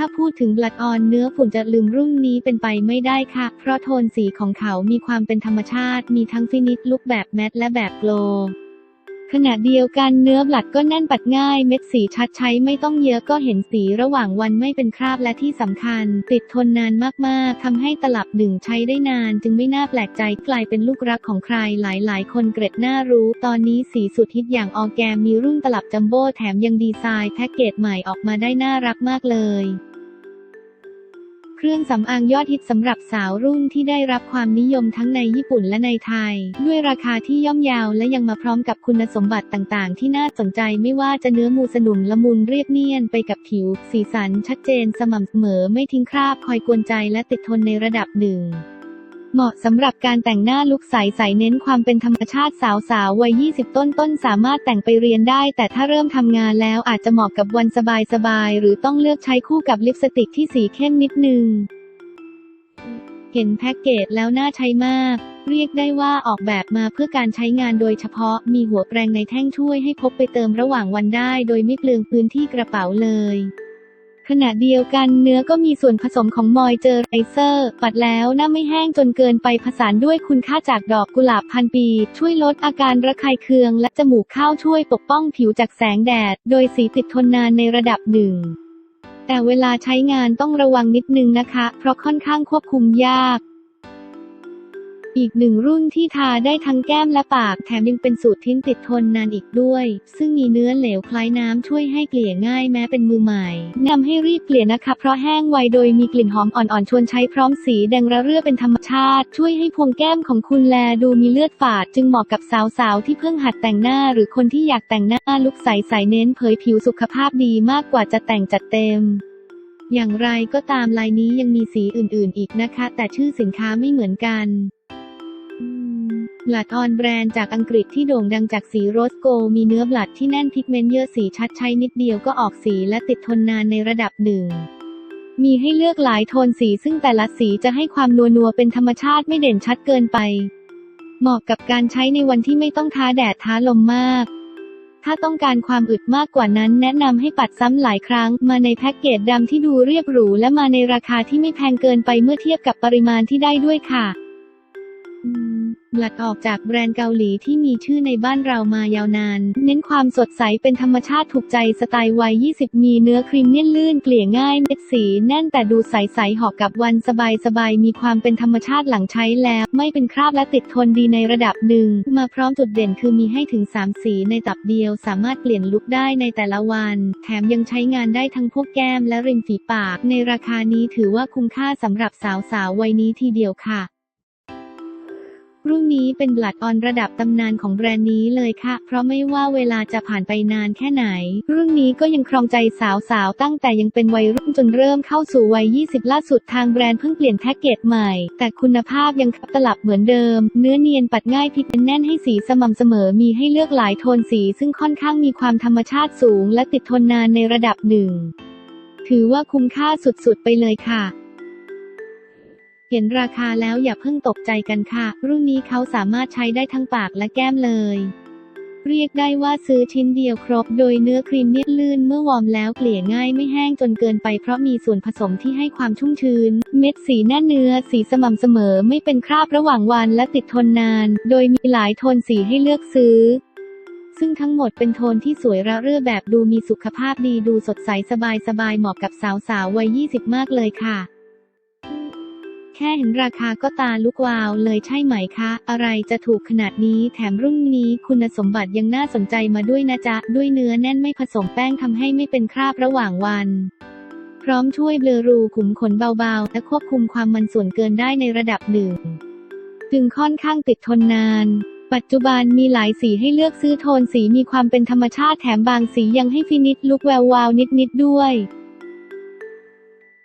ถ้าพูดถึงบลัดออนเนื้อฝุ่นจะลืมรุ่นนี้เป็นไปไม่ได้ค่ะ เพราะโทนสีของเขามีความเป็นธรรมชาติ มีทั้งฟินิชลุกแบบแมตต์และแบบโกลขณะเดียวกันเนื้อบลัดก็แน่นปัดง่ายเม็ดสีชัดใช้ไม่ต้องเยอะก็เห็นสีระหว่างวันไม่เป็นคราบและที่สำคัญ ติดทนนานมากๆทำให้ตลับหนึ่งใช้ได้นาน จึงไม่น่าแปลกใจกลายเป็นลูกรักของใครหลายๆ คนเกร็ดน่ารู้ ตอนนี้สีสุดฮิตอย่างออร์แกมมีรุ่นตลับจัมโบ้แถมยังดีไซน์แพ็กเกจใหม่ออกมาได้น่ารักมากเลย เครื่องสำอางยอดฮิตสำหรับสาวรุ่นที่ได้รับความนิยมทั้งในญี่ปุ่นและในไทย ด้วยราคาที่ย่อมเยาวและยังมาพร้อมกับคุณสมบัติต่างๆ ที่น่าสนใจไม่ว่าจะเนื้อมูสนุ่มละมุนเรียบเนียนไปกับผิว สีสันชัดเจนสม่ำเสมอไม่ทิ้งคราบคอยกวนใจและติดทนในระดับหนึ่ง เหมาะสำหรับการแต่งหน้าลุคใสใสเน้นความเป็นธรรมชาติสาวสาววัย 20ต้นต้นๆ สามารถแต่งไปเรียนได้ แต่ถ้าเริ่มทำงานแล้วอาจจะเหมาะกับวันสบายๆ หรือต้องเลือกใช้คู่กับลิปสติกที่สีเข้มนิดนึง เห็นแพ็กเกจแล้วน่าใช้มาก เรียกได้ว่าออกแบบมาเพื่อการใช้งานโดยเฉพาะ มีหัวแปรงในแท่งช่วยให้พกไปเติมระหว่างวันได้ โดยไม่เปลืองพื้นที่กระเป๋าเลย ขณะเดียวกันเนื้อก็มีส่วนผสมของมอยเจอไรเซอร์ ปัดแล้วหน้าไม่แห้งจนเกินไปผสานด้วยคุณค่าจากดอกกุหลาบพันปี ช่วยลดอาการระคายเคือง และจมูกข้าวช่วยปกป้องผิวจากแสงแดด โดยสีติดทนนานในระดับหนึ่งแต่เวลาใช้งานต้องระวังนิดนึงนะคะ เพราะค่อนข้างควบคุมยาก อีกหนึ่งรุ่นที่ทาได้ทั้งแก้มและปาก แถมยังเป็นสูตรทิ้นติดทนนานอีกด้วย ซึ่งมีเนื้อเหลวคล้ายน้ำช่วยให้เกลี่ยง่ายแม้เป็นมือใหม่นำให้รีบเกลี่ยนะคะ เพราะแห้งไวโดยมีกลิ่นหอมอ่อนๆชวนใช้พร้อมสีแดงระเรื่อเป็นธรรมชาติ ช่วยให้พวงแก้มของคุณแลดูมีเลือดฝาด จึงเหมาะกับสาวๆที่เพิ่งหัดแต่งหน้า หรือคนที่อยากแต่งหน้าลุคใสๆเน้นเผยผิวสุขภาพดีมากกว่าจะแต่งจัดเต็มอย่างไรก็ตามลายนี้ยังมีสีอื่นๆ อีกนะคะ แต่ชื่อสินค้าไม่เหมือนกัน บลัดออนแบรนด์จากอังกฤษที่โด่งดังจากสีโรสโก มีเนื้อบลัดที่แน่นพิกเมนต์เยอะสีชัดใช้นิดเดียวก็ออกสีและติดทนนานในระดับหนึ่ง มีให้เลือกหลายโทนสีซึ่งแต่ละสีจะให้ความนัวนัวเป็นธรรมชาติไม่เด่นชัดเกินไป เหมาะกับการใช้ในวันที่ไม่ต้องท้าแดดท้าลมมาก ถ้าต้องการความอึดมากกว่านั้น แนะนำให้ปัดซ้ำหลายครั้ง มาในแพ็กเกจดำที่ดูเรียบหรูและมาในราคาที่ไม่แพงเกินไปเมื่อเทียบกับปริมาณที่ได้ด้วยค่ะ บลัดออกจากแบรนด์เกาหลีที่มีชื่อในบ้านเรามายาวนาน เน้นความสดใสเป็นธรรมชาติถูกใจสไตล์วัย 20 มีเนื้อครีมเนียนลื่นเกลี่ยง่ายเม็ดสีแน่นแต่ดูใสๆเหาะกับวันสบายๆ มีความเป็นธรรมชาติหลังใช้แล้ว ไม่เป็นคราบและติดทนดีในระดับหนึ่ง มาพร้อมจุดเด่นคือมีให้ถึง 3 สีในตับเดียว สามารถเปลี่ยนลุคได้ในแต่ละวัน แถมยังใช้งานได้ทั้งพวกแก้มและริมฝีปาก ในราคานี้ถือว่าคุ้มค่าสำหรับสาวๆวัยนี้ทีเดียวค่ะ รุ่นนี้เป็นบลัดออนระดับตำนานของแบรนด์นี้เลยค่ะ เพราะไม่ว่าเวลาจะผ่านไปนานแค่ไหน รุ่นนี้ก็ยังครองใจสาวๆ ตั้งแต่ยังเป็นวัยรุ่นจนเริ่มเข้าสู่วัย 20 ล่าสุดทางแบรนด์เพิ่งเปลี่ยนแพ็กเกจใหม่ แต่คุณภาพยังคับตลับเหมือนเดิม เนื้อเนียนปัดง่ายพิเป็นแน่นให้สีสม่ำเสมอมีให้เลือกหลายโทนสี ซึ่งค่อนข้างมีความธรรมชาติสูง และติดทนนานในระดับหนึ่ง ถือว่าคุ้มค่าสุดๆไปเลยค่ะ เห็นราคาแล้วอย่าเพิ่งตกใจกันค่ะ รุ่นนี้เขาสามารถใช้ได้ทั้งปากและแก้มเลย เรียกได้ว่าซื้อชิ้นเดียวครบ โดยเนื้อครีมเนียนลื่นเมื่อวอร์มแล้วเกลี่ยง่ายไม่แห้งจนเกินไปเพราะมีส่วนผสมที่ให้ความชุ่มชื้น เม็ดสีแน่นเนื้อสีสม่ำเสมอไม่เป็นคราบระหว่างวันและติดทนนาน โดยมีหลายโทนสีให้เลือกซื้อซึ่งทั้งหมดเป็นโทนที่สวยระเรื่อแบบดูมีสุขภาพดีดูสดใสสบายสบายๆเหมาะกับสาวๆวัย 20 มากเลยค่ะ แค่เห็นราคาก็ตาลุกวาวเลยใช่ไหมคะ อะไรจะถูกขนาดนี้แถมรุ่นนี้คุณสมบัติยังน่าสนใจมาด้วยนะจ๊ะ ด้วยเนื้อแน่นไม่ผสมแป้งทำให้ไม่เป็นคราบระหว่างวันพร้อมช่วยเบลอรูขุมขนเบาๆ และควบคุมความมันส่วนเกินได้ในระดับหนึ่ง จึงค่อนข้างติดทนนาน ปัจจุบันมีหลายสีให้เลือกซื้อโทนสีมีความเป็นธรรมชาติแถมบางสียังให้ฟินิชลุกแวววาวนิดๆด้วย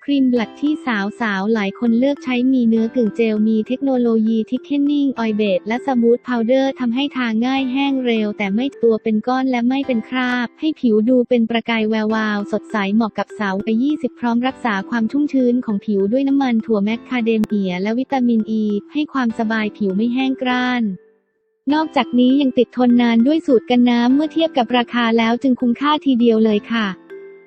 ครีมบลัดที่สาวสาวๆ หลายคนเลือกใช้มีเนื้อกึ่งเจลมีเทคโนโลยีทิเทนนิ่งออยเบดและสมูทพาวเดอร์ทำให้ทาง่ายแห้งเร็ว แต่ไม่ตัวเป็นก้อนและไม่เป็นคราบ ให้ผิวดูเป็นประกายแวววาว สดใสเหมาะกับสาววัย20 พร้อมรักษาความชุ่มชื้นของผิวด้วยน้ำมันถั่วแมคคาเดเมีย และวิตามินอ e, ีให้ความสบายผิวไม่แห้งกร้านนอกจากนี้ยังติดทนนานด้วยสูตรกันน้ำเมื่อเทียบกับราคาแล้วจึงคุ้มค่าทีเดียวเลยค่ะ